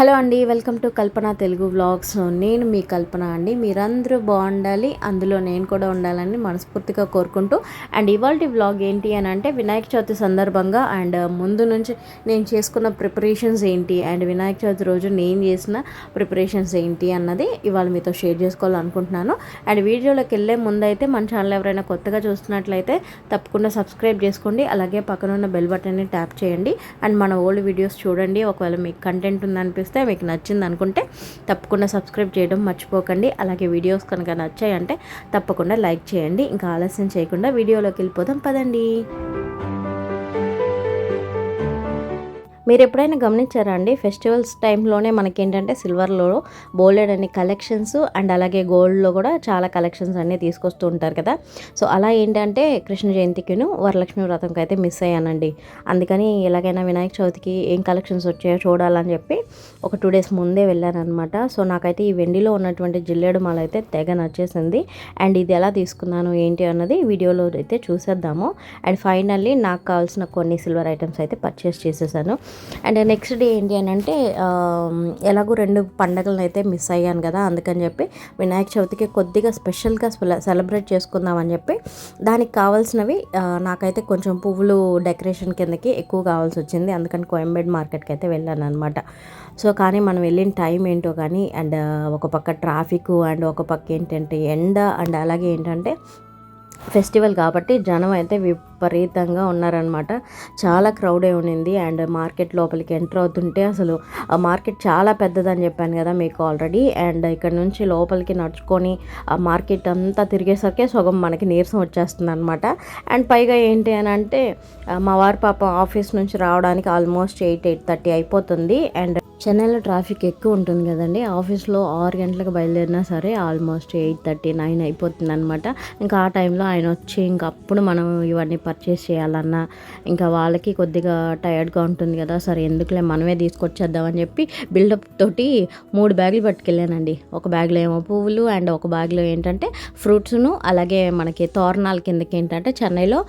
Hello అండి welcome to Kalpana Telugu vlogs. నేను మీ కల్పన అండి. మీరందరూ బాగుండాలి అందులో నేను కూడా ఉండాలని మనస్ఫూర్తిగా కోరుకుంటూ. అండ్ ఇవాళ వ్లాగ్ ఏంటి అని అంటే వినాయక చవితి సందర్భంగా అండ్ ముందు నుంచి నేను చేసుకున్న ప్రిపరేషన్స్ ఏంటి అండ్ వినాయక చవితి రోజు నేను చేసిన ప్రిపరేషన్స్ ఏంటి అన్నది ఇవాళ మీతో షేర్ చేసుకోవాలనుకుంటున్నాను. అండ్ వీడియోలోకి వెళ్ళే ముందైతే మన ఛానల్ ఎవరైనా కొత్తగా చూస్తున్నట్లయితే తప్పకుండా సబ్స్క్రైబ్ చేసుకోండి. అలాగే పక్కన ఉన్న బెల్ బటన్ని ట్యాప్ చేయండి. అండ్ మన ఓల్డ్ వీడియోస్ చూడండి. ఒకవేళ మీకు కంటెంట్ ఉందనిపిస్తే మీకు నచ్చింది అనుకుంటే తప్పకుండా సబ్స్క్రైబ్ చేయడం మర్చిపోకండి. అలాగే వీడియోస్ కనుక నచ్చాయంటే తప్పకుండా లైక్ చేయండి. ఇంకా ఆలస్యం చేయకుండా వీడియోలోకి వెళ్ళిపోదాం. పదండి. మీరు ఎప్పుడైనా గమనించారా అండి? ఫెస్టివల్స్ టైంలోనే మనకి ఏంటంటే సిల్వర్లో బోలెడ్ అనే కలెక్షన్స్ అండ్ అలాగే గోల్డ్లో కూడా చాలా కలెక్షన్స్ అన్నీ తీసుకొస్తూ ఉంటారు కదా. సో అలా ఏంటంటే కృష్ణ జయంతికిను వరలక్ష్మి వ్రతంకి అయితే మిస్ అయ్యానండి. అందుకని ఎలాగైనా వినాయక చవితికి ఏం కలెక్షన్స్ వచ్చాయో చూడాలని చెప్పి ఒక టూ డేస్ ముందే వెళ్ళానమాట సో నాకైతే ఈ వెండిలో ఉన్నటువంటి జిల్లేడు మాల అయితే తెగ నచ్చేసింది. అండ్ ఇది ఎలా తీసుకున్నాను ఏంటి అన్నది వీడియోలో అయితే చూసేద్దాము. అండ్ ఫైనల్లీ నాకు కావాల్సిన కొన్ని సిల్వర్ ఐటమ్స్ అయితే పర్చేస్ చేసేసాను. అండ్ నెక్స్ట్ డే ఏంటి అని అంటే ఎలాగో రెండు పండగలను అయితే మిస్ అయ్యాను కదా అందుకని చెప్పి వినాయక చవితికి కొద్దిగా స్పెషల్గా సెలబ్రేట్ చేసుకుందామని చెప్పి దానికి కావాల్సినవి నాకైతే కొంచెం పువ్వులు డెకరేషన్ కిందకి ఎక్కువ కావాల్సి వచ్చింది అందుకని కోయంబేడ్ మార్కెట్కి అయితే వెళ్ళాను అనమాట సో కానీ మనం వెళ్ళిన టైం ఏంటో కానీ అండ్ ఒక పక్క ట్రాఫిక్ అండ్ ఒక పక్క ఏంటంటే ఎండ అండ్ అలాగే ఏంటంటే ఫెస్టివల్ కాబట్టి జనం అయితే విపరీతంగా ఉన్నారనమాట చాలా క్రౌడే ఉన్నింది అండ్ మార్కెట్ లోపలికి ఎంటర్ అవుతుంటే అసలు ఆ మార్కెట్ చాలా పెద్దదని చెప్పాను కదా మీకు ఆల్రెడీ అండ్ ఇక్కడ నుంచి లోపలికి నడుచుకొని ఆ మార్కెట్ అంతా తిరిగేసరికి సగం మనకి నీరసం వచ్చేస్తుంది అనమాట అండ్ పైగా ఏంటి అని అంటే మా వారి పాప ఆఫీస్ నుంచి రావడానికి ఆల్మోస్ట్ ఎయిట్ ఎయిట్ థర్టీ అయిపోతుంది. అండ్ చెన్నైలో ట్రాఫిక్ ఎక్కువ ఉంటుంది కదండి. ఆఫీస్లో ఆరు గంటలకు బయలుదేరినా సరే ఆల్మోస్ట్ ఎయిట్ థర్టీ నైన్ అయిపోతుంది అనమాట ఇంకా ఆ టైంలో ఆయన వచ్చి ఇంకా అప్పుడు మనం ఇవన్నీ పర్చేస్ చేయాలన్నా ఇంకా వాళ్ళకి కొద్దిగా టయర్డ్గా ఉంటుంది కదా. సరే ఎందుకులే మనమే తీసుకొచ్చేద్దామని చెప్పి బిల్డప్ తోటి మూడు బ్యాగులు పట్టుకెళ్ళానండి. ఒక బ్యాగ్లో ఏమో పువ్వులు అండ్ ఒక బ్యాగ్లో ఏంటంటే ఫ్రూట్స్ను అలాగే మనకి తోరణాల కిందకి ఏంటంటే చెన్నైలో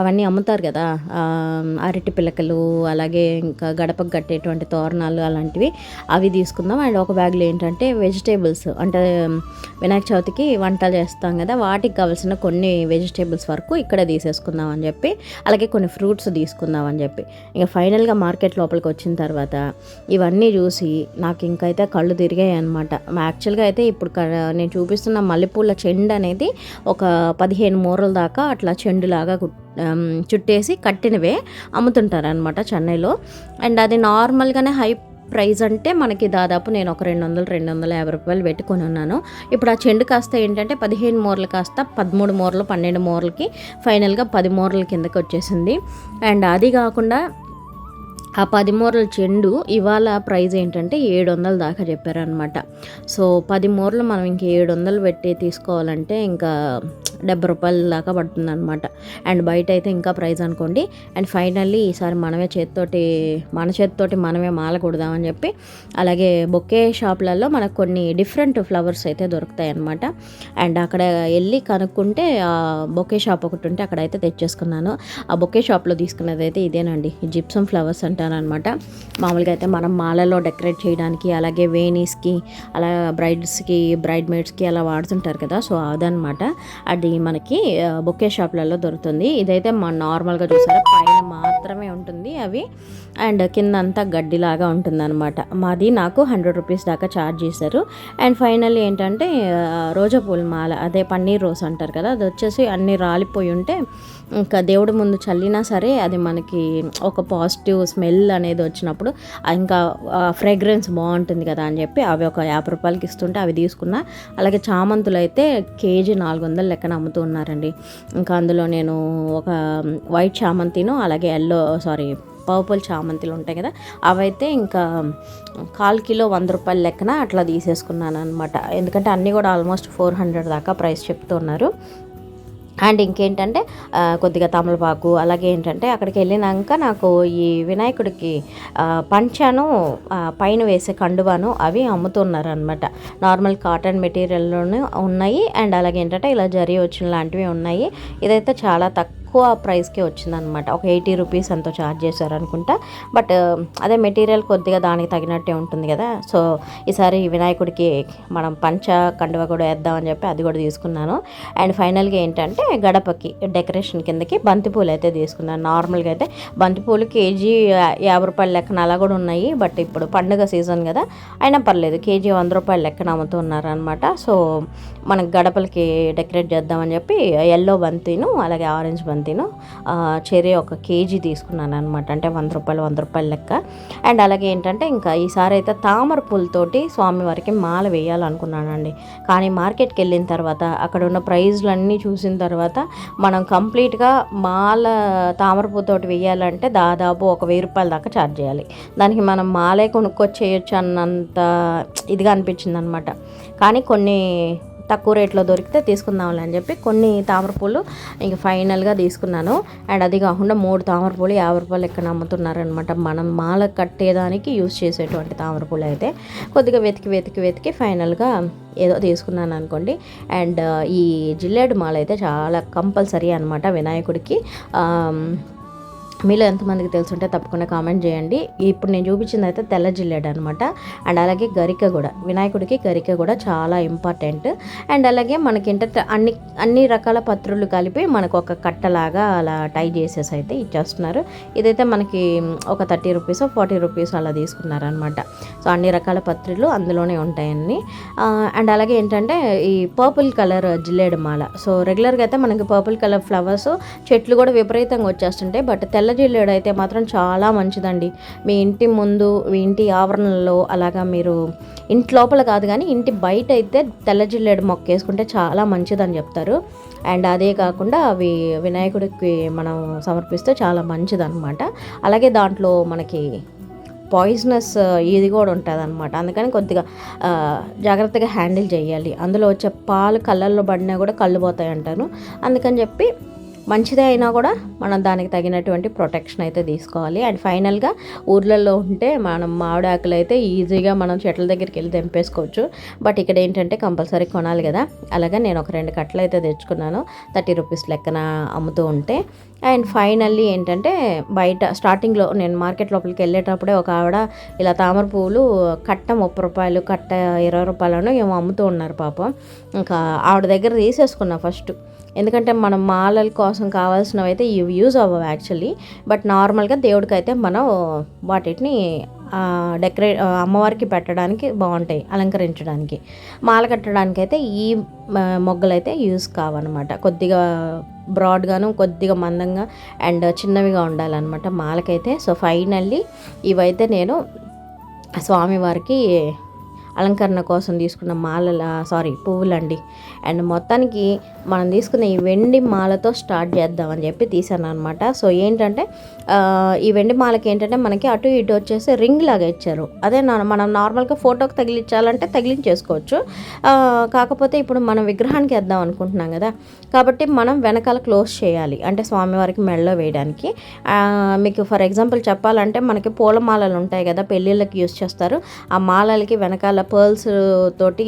అవన్నీ అమ్ముతారు కదా. అరటి పిలకలు అలాగే ఇంకా గడపకు కట్టేటువంటి తోరణాలు విత్తనాలు అలాంటివి అవి తీసుకుందాం. అండ్ ఒక బ్యాగ్లో ఏంటంటే వెజిటేబుల్స్ అంటే వినాయక చవితికి వంటలు చేస్తాం కదా వాటికి కావాల్సిన కొన్ని వెజిటేబుల్స్ వరకు ఇక్కడే తీసేసుకుందాం అని చెప్పి అలాగే కొన్ని ఫ్రూట్స్ తీసుకుందాం అని చెప్పి. ఇంకా ఫైనల్గా మార్కెట్ లోపలికి వచ్చిన తర్వాత ఇవన్నీ చూసి నాకు ఇంకైతే కళ్ళు తిరిగాయి అనమాట యాక్చువల్గా అయితే ఇప్పుడు నేను చూపిస్తున్న మల్లెపూల చెండు అనేది ఒక పదిహేను మూరల దాకా అట్లా చెండులాగా చుట్టేసి కట్టినవే అమ్ముతుంటారు అనమాట చెన్నైలో. అండ్ అది నార్మల్గానే హై ప్రైస్ అంటే మనకి దాదాపు నేను ఒక రెండు వందలు రెండు వందల యాభై రూపాయలు పెట్టుకొని ఉన్నాను. ఇప్పుడు ఆ చెండు కాస్త ఏంటంటే పదిహేను మూరలు కాస్త పదమూడు మూరలు పన్నెండు మూరలకి ఫైనల్గా పది మూరల కిందకి వచ్చేసింది అండ్ అది కాకుండా ఆ పది మూరల చెండు ఇవాళ ప్రైస్ ఏంటంటే ఏడు వందల దాకా చెప్పారనమాట సో పది మూరలు మనం ఇంక ఏడు వందలు పెట్టి తీసుకోవాలంటే ఇంకా డెబ్బై రూపాయల దాకా పడుతుంది అనమాట అండ్ బయట అయితే ఇంకా ప్రైస్ అనుకోండి. అండ్ ఫైనల్లీ ఈసారి మనమే చేతితోటి మన చేతితోటి మనమే మాల కొడదామని చెప్పి అలాగే బొకే షాప్లలో మనకు కొన్ని డిఫరెంట్ ఫ్లవర్స్ అయితే దొరుకుతాయి అనమాట అండ్ అక్కడ వెళ్ళి కనుక్కుంటే ఆ బొకే షాప్ ఒకటి ఉంటే అక్కడైతే తెచ్చేసుకున్నాను. ఆ బొకే షాప్లో తీసుకున్నది అయితే ఇదేనండి జిప్సమ్ ఫ్లవర్స్ అంటే అనమాట మామూలుగా అయితే మనం మాలలో డెకరేట్ చేయడానికి అలాగే వేణీస్కి అలా బ్రైడ్స్కి బ్రైడ్ మేడ్స్కి అలా వాడుతుంటారు కదా సో అదనమాట అది మనకి బొకే షాప్లలో దొరుకుతుంది. ఇదైతే మన నార్మల్గా చూసారా పైన మాత్రమే ఉంటుంది అవి. అండ్ కింద అంతా గడ్డిలాగా అనమాట మాది నాకు హండ్రెడ్ రూపీస్ దాకా ఛార్జ్ చేశారు. అండ్ ఫైనల్ ఏంటంటే రోజా పూల మాల అదే పన్నీర్ రోస్ అంటారు కదా అది వచ్చేసి అన్నీ రాలిపోయి ఉంటే ఇంకా దేవుడి ముందు చల్లినా సరే అది మనకి ఒక పాజిటివ్ స్మెల్ అనేది వచ్చినప్పుడు ఇంకా ఫ్రేగ్రెన్స్ బాగుంటుంది కదా అని చెప్పి అవి ఒక యాభై రూపాయలకి ఇస్తుంటే అవి తీసుకున్నా. అలాగే చామంతులు అయితే కేజీ నాలుగు వందలు లెక్కన అమ్ముతూ ఉన్నారండి. ఇంకా అందులో నేను ఒక వైట్ చామంతిను అలాగే ఎల్లో సారీ పర్పుల్ చామంతిలు ఉంటాయి కదా అవైతే ఇంకా కాల్ కిలో వంద రూపాయల లెక్కన అట్లా తీసేసుకున్నాను అనమాట ఎందుకంటే అన్నీ కూడా ఆల్మోస్ట్ ఫోర్ హండ్రెడ్ దాకా ప్రైస్ చెప్తున్నారు. అండ్ ఇంకేంటంటే కొద్దిగా తమలపాకు అలాగే ఏంటంటే అక్కడికి వెళ్ళినాక నాకు ఈ వినాయకుడికి పంచాను పైన వేసే కండువాను అవి అమ్ముతున్నారు అనమాట నార్మల్ కాటన్ మెటీరియల్లోనే ఉన్నాయి అండ్ అలాగే ఏంటంటే ఇలా జరి వచ్చిన లాంటివి ఉన్నాయి. ఇదైతే చాలా తక్కువ తక్కువ ప్రైస్కే వచ్చిందనమాట ఒక ఎయిటీ రూపీస్ ఎంతో ఛార్జ్ చేశారు అనుకుంటా బట్ అదే మెటీరియల్ కొద్దిగా దానికి తగినట్టే ఉంటుంది కదా. సో ఈసారి వినాయకుడికి మనం పంచ కండువ కూడా వేద్దామని చెప్పి అది కూడా తీసుకున్నాను. అండ్ ఫైనల్గా ఏంటంటే గడపకి డెకరేషన్ కిందకి బంతిపూలు అయితే తీసుకున్నాను. నార్మల్గా అయితే బంతిపూలు కేజీ యాభై రూపాయల లెక్కన అలా కూడా ఉన్నాయి. బట్ ఇప్పుడు పండుగ సీజన్ కదా. అయినా పర్లేదు కేజీ వంద రూపాయల లెక్కన అమ్ముతున్నారు అనమాట సో మనకు గడపలకి డెకరేట్ చేద్దామని చెప్పి ఎల్లో బంతిను అలాగే ఆరెంజ్ బంతి నేను చెరీ ఒక కేజీ తీసుకున్నాను అనమాట అంటే వంద రూపాయలు వంద రూపాయల లెక్క. అండ్ అలాగే ఏంటంటే ఇంకా ఈసారి అయితే తామర పూలతోటి స్వామివారికి మాల వేయాలనుకున్నానండి. కానీ మార్కెట్కి వెళ్ళిన తర్వాత అక్కడ ఉన్న ప్రైజ్లన్నీ చూసిన తర్వాత మనం కంప్లీట్గా మాల తామర పూతోటి వేయాలంటే దాదాపు ఒక వెయ్యి రూపాయల దాకా ఛార్జ్ చేయాలి. దానికి మనం మాలే కొనుక్కొచ్చి చేయొచ్చు అన్నంత ఇదిగా అనిపించింది అనమాట కానీ కొన్ని తక్కువ రేట్లో దొరికితే తీసుకుందాంలే అని చెప్పి కొన్ని తామరపూలు ఇంక ఫైనల్గా తీసుకున్నాను. అండ్ అది కాకుండా మూడు తామరపూలు యాభై రూపాయలు ఎక్కడ అమ్ముతున్నారనమాట మనం మాల కట్టేదానికి యూస్ చేసేటువంటి తామరపూలు అయితే కొద్దిగా వెతికి వెతికి వెతికి ఫైనల్గా ఏదో తీసుకున్నాను అనుకోండి. అండ్ ఈ జిల్లేడు మాల అయితే చాలా కంపల్సరీ అనమాట వినాయకుడికి. మీలో ఎంతమందికి తెలుసుంటే తప్పకుండా కామెంట్ చేయండి. ఇప్పుడు నేను చూపించింది అయితే తెల్ల జిల్లేడు అనమాట అండ్ అలాగే గరిక కూడా. వినాయకుడికి గరిక కూడా చాలా ఇంపార్టెంట్. అండ్ అలాగే మనకి అన్ని అన్ని రకాల పత్రులు కలిపి మనకు ఒక కట్టలాగా అలా టై చేసేసి అయితే ఇచ్చేస్తున్నారు. ఇదైతే మనకి ఒక థర్టీ రూపీస్ ఫార్టీ రూపీస్ అలా తీసుకున్నారనమాట సో అన్ని రకాల పత్రులు అందులోనే ఉంటాయన్ని. అండ్ అలాగే ఏంటంటే ఈ పర్పుల్ కలర్ జిల్లేడు మాల. సో రెగ్యులర్గా అయితే మనకి పర్పుల్ కలర్ ఫ్లవర్స్ చెట్లు కూడా విపరీతంగా వచ్చేస్తుంటాయి. బట్ తెల్ల జిల్లేడు అయితే మాత్రం చాలా మంచిదండి. మీ ఇంటి ముందు మీ ఇంటి ఆవరణలో అలాగా మీరు ఇంటి లోపల కాదు కానీ ఇంటి బయట అయితే తెల్ల జిల్లేడు మొక్క వేసుకుంటే చాలా మంచిదని చెప్తారు. అండ్ అదే కాకుండా అవి వినాయకుడికి మనం సమర్పిస్తే చాలా మంచిదన్నమాట. అలాగే దాంట్లో మనకి పాయిజనస్ ఇది కూడా ఉంటుంది అనమాట అందుకని కొద్దిగా జాగ్రత్తగా హ్యాండిల్ చేయాలి. అందులో వచ్చే పాలు కళ్ళల్లో పడినా కూడా కళ్ళు పోతాయి అంటాను అందుకని చెప్పి మంచిదే అయినా కూడా మనం దానికి తగినటువంటి ప్రొటెక్షన్ అయితే తీసుకోవాలి. అండ్ ఫైనల్గా ఊర్లలో ఉంటే మనం మామిడాకులు అయితే ఈజీగా మనం చెట్ల దగ్గరికి వెళ్ళి తెంపేసుకోవచ్చు. బట్ ఇక్కడ ఏంటంటే కంపల్సరీ కొనాలి కదా. అలాగే నేను ఒక రెండు కట్టలు అయితే తెచ్చుకున్నాను. థర్టీ రూపీస్ లెక్కన అమ్ముతూ ఉంటే. అండ్ ఫైనల్లీ ఏంటంటే బయట స్టార్టింగ్లో నేను మార్కెట్ లోపలికి వెళ్ళేటప్పుడే ఒక ఆవిడ ఇలా తామర పువ్వులు కట్ట ముప్పై రూపాయలు కట్ట ఇరవై రూపాయలను ఏమో అమ్ముతూ ఉన్నారు పాపం. ఇంకా ఆవిడ దగ్గర తీసేసుకున్నా ఫస్ట్ ఎందుకంటే మనం మాలల కోసం కావాల్సినవి అయితే ఇవి యూజ్ అవ్వవు యాక్చువల్లీ. బట్ నార్మల్గా దేవుడికి అయితే మనం వాటిని డెకరేట్ అమ్మవారికి పెట్టడానికి బాగుంటాయి అలంకరించడానికి. మాల కట్టడానికి అయితే ఈ మొగ్గలు అయితే యూస్ కావన్నమాట. కొద్దిగా బ్రాడ్గాను కొద్దిగా మందంగా అండ్ చిన్నవిగా ఉండాలన్నమాట మాలకైతే. సో ఫైనల్లీ ఇవైతే నేను స్వామివారికి అలంకరణ కోసం తీసుకున్న మాలల సారీ పువ్వులండి. అండ్ మొత్తానికి మనం తీసుకున్న ఈ వెండి మాలతో స్టార్ట్ చేద్దామని చెప్పి తీసాను అనమాట సో ఏంటంటే ఈ వెండి మాలకి ఏంటంటే మనకి అటు ఇటు వచ్చేసి రింగ్ లాగా ఇచ్చారు. అదే మనం నార్మల్గా ఫోటోకి తగిలించాలంటే తగిలించేసుకోవచ్చు. కాకపోతే ఇప్పుడు మనం విగ్రహానికి వేద్దాం అనుకుంటున్నాం కదా. కాబట్టి మనం వెనకాల క్లోజ్ చేయాలి. అంటే స్వామివారికి మెడలో వేయడానికి. మీకు ఫర్ ఎగ్జాంపుల్ చెప్పాలంటే మనకి పూల మాలలు ఉంటాయి కదా పెళ్ళిళ్ళకి యూస్ చేస్తారు. ఆ మాలలకి వెనకాల పర్ల్స్ తోటి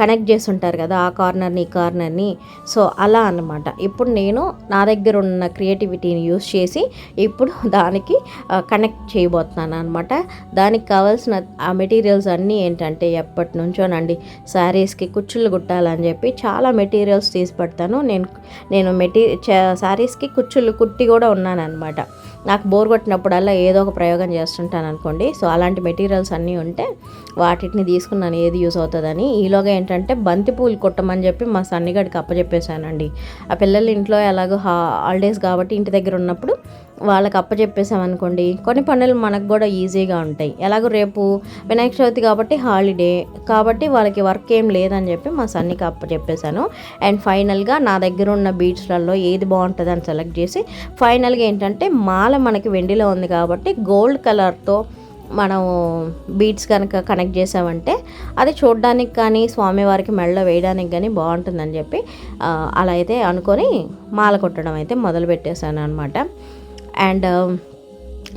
కనెక్ట్ చేసి ఉంటారు కదా ఆ కార్నర్ కార్నర్ని ఈ కార్నర్ని. సో అలా అనమాట ఇప్పుడు నేను నా దగ్గర ఉన్న క్రియేటివిటీని యూస్ చేసి ఇప్పుడు దానికి కనెక్ట్ చేయబోతున్నాను అనమాట దానికి కావాల్సిన ఆ మెటీరియల్స్ అన్నీ ఏంటంటే ఎప్పటి నుంచోనండి శారీస్కి కుచ్చులు కుట్టాలని చెప్పి చాలా మెటీరియల్స్ తీసి పెడతాను. నేను నేను మెటీ శారీస్కి కుచ్చులు కుట్టి కూడా ఉన్నాను అనమాట నాకు బోర్ కొట్టినప్పుడల్లా ఏదో ఒక ప్రయోగం చేస్తుంటాను అనుకోండి. సో అలాంటి మెటీరియల్స్ అన్నీ ఉంటే వాటిని తీసుకున్నాను ఏది యూస్ అవుతుందని. ఈలోగా ఏంటంటే బంతి పూలు కుట్టమని చెప్పి చెప్పి మా సన్నిగాడికి అప్పచెప్పేశానండి ఆ పిల్లలు ఇంట్లో ఎలాగో హాలిడేస్ కాబట్టి ఇంటి దగ్గర ఉన్నప్పుడు వాళ్ళకి అప్పచెప్పేసామనుకోండి కొన్ని పనులు మనకు కూడా ఈజీగా ఉంటాయి. ఎలాగో రేపు వినాయక చవితి కాబట్టి హాలిడే కాబట్టి వాళ్ళకి వర్క్ ఏం లేదని చెప్పి మా సన్నికి అప్పచెప్పేశాను అండ్ ఫైనల్గా నా దగ్గర ఉన్న బీచ్లలో ఏది బాగుంటుంది అని సెలెక్ట్ చేసి ఫైనల్గా ఏంటంటే మాల మనకి వెండిలో ఉంది కాబట్టి గోల్డ్ కలర్తో మనం బీట్స్ కనుక కనెక్ట్ చేసామంటే అది చూడడానికి కానీ స్వామివారికి మెళ్ళ వేయడానికి కానీ బాగుంటుందని చెప్పి అలా అయితే అనుకొని మాల కొట్టడం అయితే మొదలు పెట్టేశాను అనమాట అండ్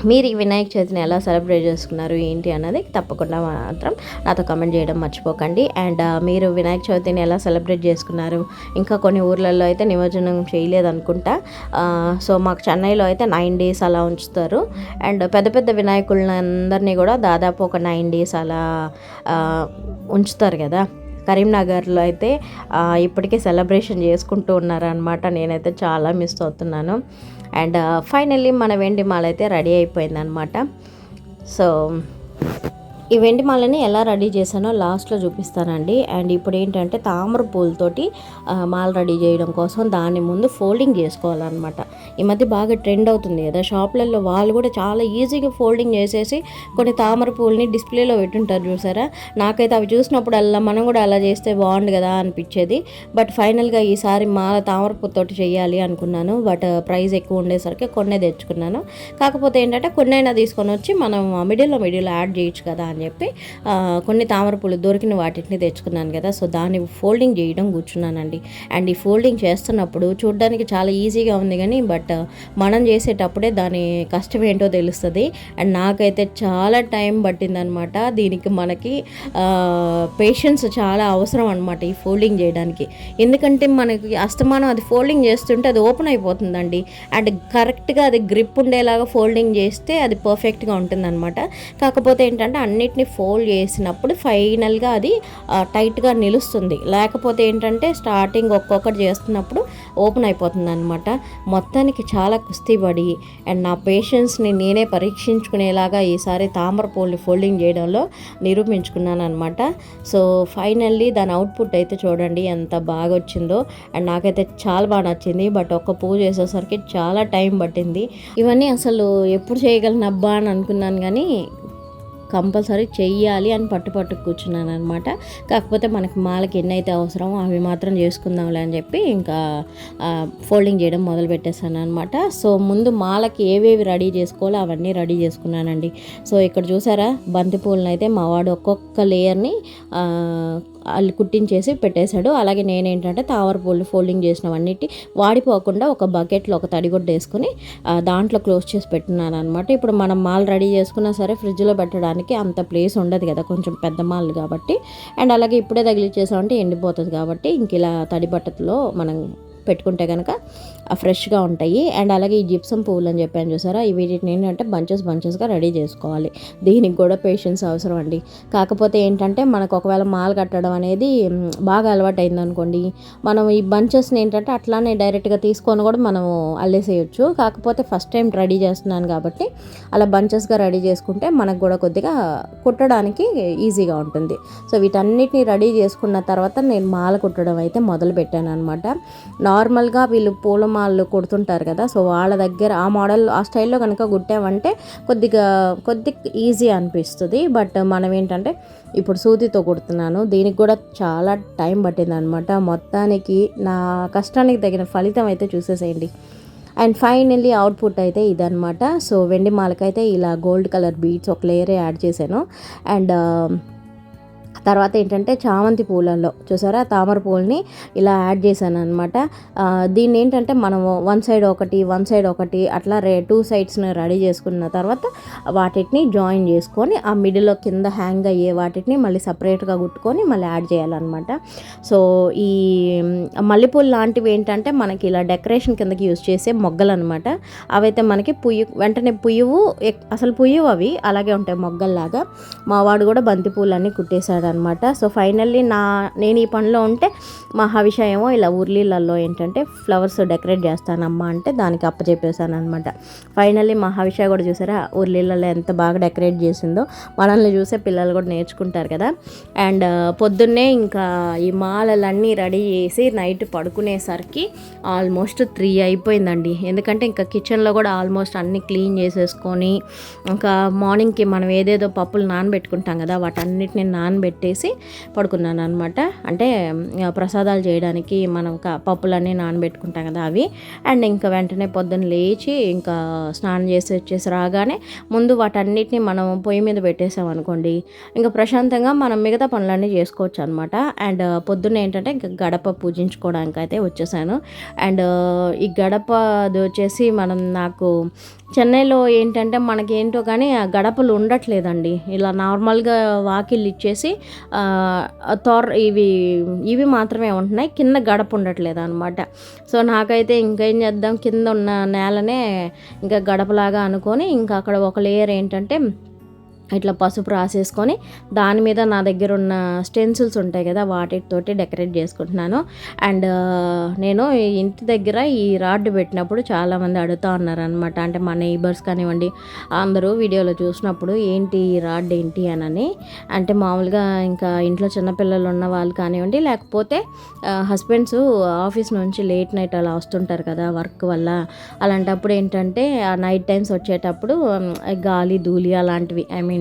మీరు ఈ వినాయక చవితిని ఎలా సెలబ్రేట్ చేసుకున్నారు ఏంటి అన్నది తప్పకుండా మాత్రం నాతో కమెంట్ చేయడం మర్చిపోకండి. అండ్ మీరు వినాయక చవితిని ఎలా సెలబ్రేట్ చేసుకున్నారు ఇంకా కొన్ని ఊర్లలో అయితే నిమజ్జనం చేయలేదనుకుంటా. సో మాకు చెన్నైలో అయితే నైన్ డేస్ అలా ఉంచుతారు. అండ్ పెద్ద పెద్ద వినాయకులందరినీ కూడా దాదాపు ఒక నైన్ డేస్ అలా ఉంచుతారు కదా. కరీంనగర్లో అయితే ఇప్పటికే సెలబ్రేషన్ చేసుకుంటూ ఉన్నారనమాట నేనైతే చాలా మిస్ అవుతున్నాను. అండ్ ఫైనల్లీ మన వెండి మాల అయితే రెడీ అయిపోయిందనమాట సో ఈ వెండి మాలని ఎలా రెడీ చేశానో లాస్ట్లో చూపిస్తానండి. అండ్ ఇప్పుడు ఏంటంటే తామర పూలతోటి మాల రెడీ చేయడం కోసం దాన్ని ముందు ఫోల్డింగ్ చేసుకోవాలన్నమాట. ఈ మధ్య బాగా ట్రెండ్ అవుతుంది కదా షాప్లలో వాళ్ళు కూడా చాలా ఈజీగా ఫోల్డింగ్ చేసేసి కొన్ని తామర పూలని డిస్ప్లేలో పెట్టుంటారు చూసారా? నాకైతే అవి చూసినప్పుడల్లా మనం కూడా అలా చేస్తే బాగుండు కదా అనిపించేది. బట్ ఫైనల్గా ఈసారి మాల తామర పూలతోటి చేయాలి అనుకున్నాను. బట్ ప్రైస్ ఎక్కువ ఉండేసరికి కొన్నే తెచ్చుకున్నాను. కాకపోతే ఏంటంటే కొన్నైనా తీసుకొని వచ్చి మనం మిడిల్లో మిడిల్లో యాడ్ చేయొచ్చు కదా అని చెప్పి కొన్ని తామర పూలు దొరికిన వాటిని తెచ్చుకున్నాను కదా సో దాన్ని ఫోల్డింగ్ చేయడం కూర్చున్నానండి. అండ్ ఈ ఫోల్డింగ్ చేస్తున్నప్పుడు చూడడానికి చాలా ఈజీగా ఉంది కానీ బట్ మనం చేసేటప్పుడే దాని కష్టం ఏంటో తెలుస్తుంది. అండ్ నాకైతే చాలా టైం పట్టిందనమాట. దీనికి మనకి పేషెన్స్ చాలా అవసరం అనమాట ఈ ఫోల్డింగ్ చేయడానికి. ఎందుకంటే మనకి అస్తమానం అది ఫోల్డింగ్ చేస్తుంటే అది ఓపెన్ అయిపోతుందండి. అండ్ కరెక్ట్గా అది గ్రిప్ ఉండేలాగా ఫోల్డింగ్ చేస్తే అది పర్ఫెక్ట్గా ఉంటుందన్నమాట కాకపోతే ఏంటంటే అన్నిటిని ఫోల్డ్ చేసినప్పుడు ఫైనల్గా అది టైట్గా నిలుస్తుంది. లేకపోతే ఏంటంటే స్టార్టింగ్ ఒక్కొక్కటి చేస్తున్నప్పుడు ఓపెన్ అయిపోతుంది అనమాట మొత్తానికి చాలా కుస్తీ పడి అండ్ నా పేషెన్స్ని నేనే పరీక్షించుకునేలాగా ఈసారి తామర పూల్ని ఫోల్డింగ్ చేయడంలో నిరూపించుకున్నాను అనమాట సో ఫైనల్లీ దాని అవుట్పుట్ అయితే చూడండి ఎంత బాగా వచ్చిందో అండ్ నాకైతే చాలా బాగా నచ్చింది. బట్ ఒక్క పూజ చేసేసరికి చాలా టైం పట్టింది. ఇవన్నీ అసలు ఎప్పుడు చేయగలను అబ్బా అని అనుకున్నాను కానీ కంపల్సరీ చెయ్యాలి అని పట్టు పట్టు కూర్చున్నాను అనమాట కాకపోతే మనకి మాలకి ఎన్ని అయితే అవసరమో అవి మాత్రం చేసుకుందాంలే అని చెప్పి ఇంకా ఫోల్డింగ్ చేయడం మొదలు పెట్టేశాను అనమాట సో ముందు మాలకి ఏవేవి రెడీ చేసుకోవాలో అవన్నీ రెడీ చేసుకున్నానండి. సో ఇక్కడ చూసారా బంతిపూలనైతే అయితే మా వాడు ఒక్కొక్క లేయర్ని కుట్టించేసి పెట్టేశాడు. అలాగే నేనేంటంటే తావర పూలు ఫోల్డింగ్ చేసినవన్నిటి వాడిపోకుండా ఒక బకెట్లో ఒక తడిగుడ్డ వేసుకుని దాంట్లో క్లోజ్ చేసి పెట్టున్నాను అనమాట ఇప్పుడు మనం మాల్ రెడీ చేసుకున్నా సరే ఫ్రిడ్జ్లో పెట్టడానికి అంత ప్లేస్ ఉండదు కదా కొంచెం పెద్ద మాల్ కాబట్టి. అండ్ అలాగే ఇప్పుడే తగిలిచ్చేసామంటే ఎండిపోతుంది కాబట్టి ఇంక ఇలా తడి బట్టలో మనం పెట్టుకుంటే కనుక ఫ్రెష్గా ఉంటాయి. అండ్ అలాగే ఈ జిప్సం పువ్వులు అని చెప్పాను చూసారా? ఇవి వీటిని ఏంటంటే బంచెస్ బంచెస్గా రెడీ చేసుకోవాలి. దీనికి కూడా పేషెన్స్ అవసరం అండి. కాకపోతే ఏంటంటే మనకు ఒకవేళ మాల కట్టడం అనేది బాగా అలవాటు అయిందనుకోండి మనం ఈ బంచెస్ని ఏంటంటే అట్లానే డైరెక్ట్గా తీసుకొని కూడా మనం అల్లేసేయచ్చు. కాకపోతే ఫస్ట్ టైం రెడీ చేస్తున్నాను కాబట్టి అలా బంచెస్గా రెడీ చేసుకుంటే మనకు కూడా కొద్దిగా కుట్టడానికి ఈజీగా ఉంటుంది. సో వీటన్నిటిని రెడీ చేసుకున్న తర్వాత నేను మాల కుట్టడం అయితే మొదలు పెట్టాను అనమాట నార్మల్గా వీళ్ళు పూల మాలలు కుడుతుంటారు కదా. సో వాళ్ళ దగ్గర ఆ మోడల్ ఆ స్టైల్లో కనుక కుట్టామంటే కొద్దిగా కొద్ది ఈజీ అనిపిస్తుంది. బట్ మనం ఏంటంటే ఇప్పుడు సూదితో కుడుతున్నాను. దీనికి కూడా చాలా టైం పట్టింది అనమాట మొత్తానికి నా కష్టానికి తగిన ఫలితం అయితే చూసేసేయండి. అండ్ ఫైనల్లీ అవుట్పుట్ అయితే ఇదనమాట. సో వెండి మాలకైతే ఇలా గోల్డ్ కలర్ బీట్స్ ఒక లేయరే యాడ్ చేశాను. అండ్ తర్వాత ఏంటంటే చామంతి పూలలో చూసారా? తామర పూలని ఇలా యాడ్ చేశాను అనమాట దీన్ని ఏంటంటే మనం వన్ సైడ్ ఒకటి వన్ సైడ్ ఒకటి అట్లా రే టూ సైడ్స్ని రెడీ చేసుకున్న తర్వాత వాటిని జాయిన్ చేసుకొని ఆ మిడిల్లో కింద హ్యాంగ్ అయ్యే వాటిని మళ్ళీ సపరేట్గా కుట్టుకొని మళ్ళీ యాడ్ చేయాలన్నమాట. సో ఈ మల్లెపూలు లాంటివి ఏంటంటే మనకి ఇలా డెకరేషన్ కిందకి యూజ్ చేసే మొగ్గలు అనమాట అవైతే మనకి పుయ్యి వెంటనే పుయ్యవు ఎక్- అసలు పుయ్యవు అవి అలాగే ఉంటాయి మొగ్గల్లాగా. మా వాడు కూడా బంతి పూలన్నీ కుట్టేశాడు అనమాట సో ఫైనల్లీ నా నేను ఈ పనిలో ఉంటే మహావిషయమో ఏమో ఇలా ఊర్లీలలో ఏంటంటే ఫ్లవర్స్ డెకరేట్ చేస్తానమ్మా అంటే దానికి అప్పచెప్పేశాను అనమాట ఫైనల్లీ మా కూడా చూసారా ఊర్లీలలో ఎంత బాగా డెకరేట్ చేసిందో. మనల్ని చూసే పిల్లలు కూడా నేర్చుకుంటారు కదా. అండ్ పొద్దున్నే ఇంకా ఈ మాలలన్నీ రెడీ చేసి నైట్ పడుకునేసరికి ఆల్మోస్ట్ త్రీ అయిపోయిందండి. ఎందుకంటే ఇంకా కిచెన్లో కూడా ఆల్మోస్ట్ అన్నీ క్లీన్ చేసేసుకొని ఇంకా మార్నింగ్కి మనం ఏదేదో పప్పులు నానబెట్టుకుంటాం కదా వాటన్నిటిని నానబెట్టి పెట్టేసి పడుకున్నాను అనమాట అంటే ప్రసాదాలు చేయడానికి మనం పప్పులన్నీ నానబెట్టుకుంటాం కదా అవి. అండ్ ఇంకా వెంటనే పొద్దున్న లేచి ఇంకా స్నానం చేసి వచ్చేసి రాగానే ముందు వాటన్నిటిని మనం పొయ్యి మీద పెట్టేసాం అనుకోండి. ఇంకా ప్రశాంతంగా మనం మిగతా పనులన్నీ చేసుకోవచ్చు అనమాట అండ్ పొద్దున్న ఏంటంటే ఇంకా గడప పూజించుకోవడానికి అయితే వచ్చేసాను. అండ్ ఈ గడప అది వచ్చేసి మనం నాకు చెన్నైలో ఏంటంటే మనకి ఏంటో కానీ గడపలు ఉండట్లేదండి. ఇలా నార్మల్గా వాకిళ్ళు ఇచ్చేసి తోర్ ఇవి ఇవి మాత్రమే ఉంటున్నాయి. కింద గడప ఉండట్లేదు అనమాట సో నాకైతే ఇంకేం చేద్దాం? కింద ఉన్న నేలనే ఇంకా గడపలాగా అనుకొని ఇంకా అక్కడ ఒక లేయర్ ఏంటంటే ఇట్లా పసుపు రాసేసుకొని దాని మీద నా దగ్గర ఉన్న స్టెన్సిల్స్ ఉంటాయి కదా వాటితోటి డెకరేట్ చేసుకుంటున్నాను. అండ్ నేను ఇంటి దగ్గర ఈ రాడ్ పెట్టినప్పుడు చాలామంది అడుగుతూ ఉన్నారనమాట అంటే మా నైబర్స్ కానివ్వండి అందరూ వీడియోలో చూసినప్పుడు ఏంటి ఈ రాడ్ ఏంటి అని అంటే మామూలుగా ఇంకా ఇంట్లో చిన్నపిల్లలు ఉన్న వాళ్ళు కానివ్వండి లేకపోతే హస్బెండ్స్ ఆఫీస్ నుంచి లేట్ నైట్ అలా వస్తుంటారు కదా వర్క్ వల్ల. అలాంటప్పుడు ఏంటంటే ఆ నైట్ టైమ్స్ వచ్చేటప్పుడు గాలి ధూళి అలాంటివి ఐ మీన్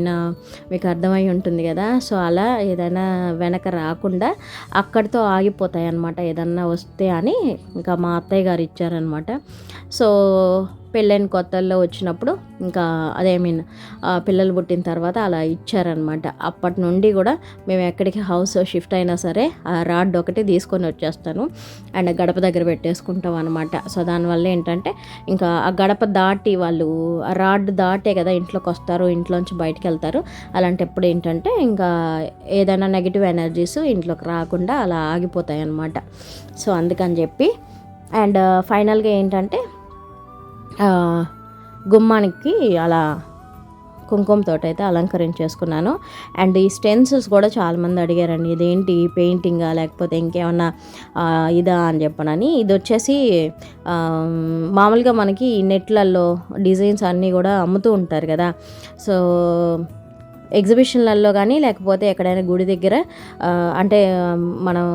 మీకు అర్థమై ఉంటుంది కదా. సో అలా ఏదైనా వెనక రాకుండా అక్కడితో ఆగిపోతాయి అన్నమాట ఏదన్నా వస్తే అని ఇంకా మా అత్తయ్య గారు ఇచ్చారనమాట సో పెళ్ళైన కొత్తల్లో వచ్చినప్పుడు ఇంకా అదే మీన్ పిల్లలు పుట్టిన తర్వాత అలా ఇచ్చారనమాట అప్పటి నుండి కూడా మేము ఎక్కడికి హౌస్ షిఫ్ట్ అయినా సరే ఆ రాడ్ ఒకటి తీసుకొని వచ్చేస్తాను. అండ్ గడప దగ్గర పెట్టేసుకుంటాం అనమాట సో దానివల్ల ఏంటంటే ఇంకా ఆ గడప దాటి వాళ్ళు ఆ రాడ్ దాటే కదా ఇంట్లోకి వస్తారు ఇంట్లోంచి బయటకు వెళ్తారు. అలాంటప్పుడు ఏంటంటే ఇంకా ఏదైనా నెగిటివ్ ఎనర్జీస్ ఇంట్లోకి రాకుండా అలా ఆగిపోతాయి అనమాట సో అందుకని చెప్పి అండ్ ఫైనల్గా ఏంటంటే గుమ్మానికి అలా కుంకుమతో అయితే అలంకరించేసుకున్నాను అండ్ ఈ స్టెన్సిల్స్ కూడా చాలామంది అడిగారండి ఇదేంటి పెయింటింగా లేకపోతే ఇంకేమన్నా ఇదా అని చెప్పనని. ఇది వచ్చేసి మామూలుగా మనకి నెట్లలో డిజైన్స్ అన్నీ కూడా అమ్ముతూ ఉంటారు కదా. సో ఎగ్జిబిషన్లలో కానీ లేకపోతే ఎక్కడైనా గుడి దగ్గర అంటే మనం